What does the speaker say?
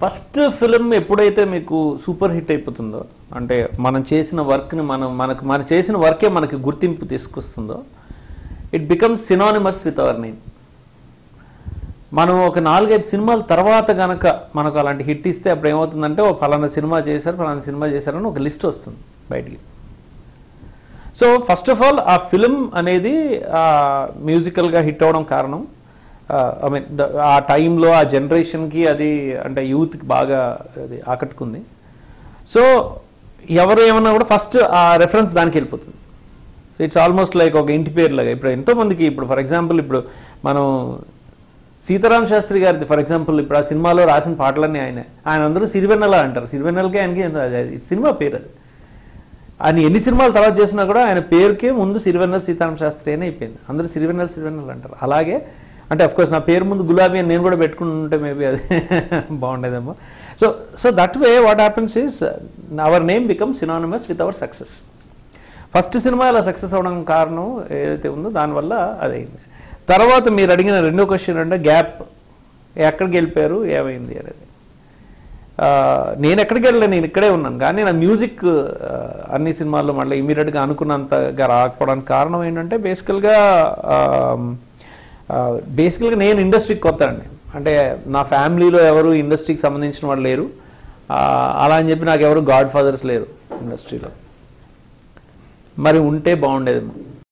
First film ఎప్పుడైతే మీకు super hit అయిపోతుందో అంటే మనం చేసిన వర్క్ని మనం మనకు మనం చేసిన వర్కే మనకి గుర్తింపు తీసుకొస్తుందో it becomes synonymous with our name మనం ఒక నాలుగైదు సినిమాల తర్వాత గనక మనకు అలాంటి హిట్ ఇస్తే అప్పుడు ఏమవుతుందంటే ఓ ఫలానా సినిమా చేశారు ఫలానా సినిమా చేశారని ఒక లిస్ట్ వస్తుంది బయటికి. సో ఫస్ట్ ఆఫ్ ఆల్ ఆ ఫిలిం అనేది మ్యూజికల్గా హిట్ అవ్వడం కారణం. ఐ మీన్ ఆ టైంలో ఆ జనరేషన్కి అది అంటే యూత్కి బాగా అది ఆకట్టుకుంది. సో ఎవరు ఏమన్నా కూడా ఫస్ట్ ఆ రెఫరెన్స్ దానికి వెళ్ళిపోతుంది. సో ఇట్స్ ఆల్మోస్ట్ లైక్ ఒక ఇంటి పేరు లాగా ఇప్పుడు ఎంతోమందికి ఇప్పుడు ఫర్ ఎగ్జాంపుల్ ఇప్పుడు మనం సీతారాం శాస్త్రి గారిది ఫర్ ఎగ్జాంపుల్ ఇప్పుడు ఆ సినిమాలో రాసిన పాటలన్నీ ఆయన. ఆయన అందరూ సిరివెన్నెల అంటారు. సిరివెన్నెలకే ఆయనకి సినిమా పేరు అది. ఆయన ఎన్ని సినిమాలు తర్వాత చేసినా కూడా ఆయన పేరుకే ముందు సిరివెన్నెల సీతారాం శాస్త్రి అని అయిపోయింది అందరూ సిరివెన్నెల సిరివెన్నెల అంటారు. అలాగే అంటే అఫ్కోర్స్ నా పేరు ముందు గులాబీ అని నేను కూడా పెట్టుకుని ఉంటే మేబీ అది బాగుండేదేమో. So so that way what happens is our name become synonymous with our success first cinema ఇలా సక్సెస్ అవడం కారణం ఏదైతే ఉందో దానివల్ల అదైంది తర్వాత మీరు అడిగిన రెండో క్వశ్చన్ అంటే గ్యాప్ ఎక్కడికి వెళ్ళిపోయారు ఏమైంది అనేది. Uh, నేను ఎక్కడికి వెళ్ళలేదు నేను ఇక్కడే ఉన్నాను. కానీ నా మ్యూజిక్ uh, అన్ని సినిమాల్లో మళ్ళీ ఇమీడియట్గా అనుకున్నంతగా రాకపోవడానికి కారణం ఏంటంటే బేసికల్గా బేసికల్గా నేను ఇండస్ట్రీకి కొత్త అండి అంటే నా ఫ్యామిలీలో ఎవరు ఇండస్ట్రీకి సంబంధించిన వాళ్ళు లేరు. అలా అని చెప్పి నాకు ఎవరు గాడ్ ఫాదర్స్ లేరు ఇండస్ట్రీలో మరి ఉంటే బాగుండేది.